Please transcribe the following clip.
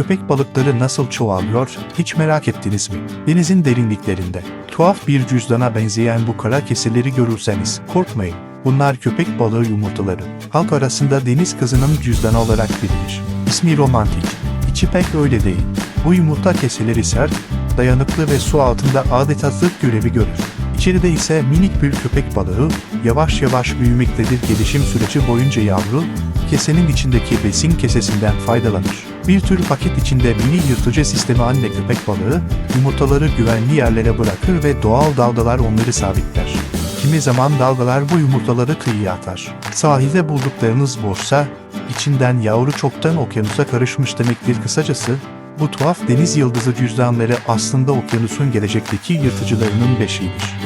Köpek balıkları nasıl çoğalıyor hiç merak ettiniz mi? Denizin derinliklerinde tuhaf bir cüzdana benzeyen bu kara keseleri görürseniz korkmayın. Bunlar köpek balığı yumurtaları. Halk arasında deniz kızının cüzdanı olarak bilinir. İsmi romantik. İçi pek öyle değil. Bu yumurta keseleri sert, dayanıklı ve su altında adeta zırt görevi görür. İçeride ise minik bir köpek balığı yavaş yavaş büyümektedir gelişim süreci boyunca yavru, kesenin içindeki besin kesesinden faydalanır. Bir tür paket içinde mini yırtıcı sistemi anne köpek balığı, yumurtaları güvenli yerlere bırakır ve doğal dalgalar onları sabitler. Kimi zaman dalgalar bu yumurtaları kıyıya atar. Sahilde bulduklarınız boşsa, içinden yavru çoktan okyanusa karışmış demektir kısacası, bu tuhaf deniz yıldızı cüzdanları aslında okyanusun gelecekteki yırtıcılarının beşiğidir.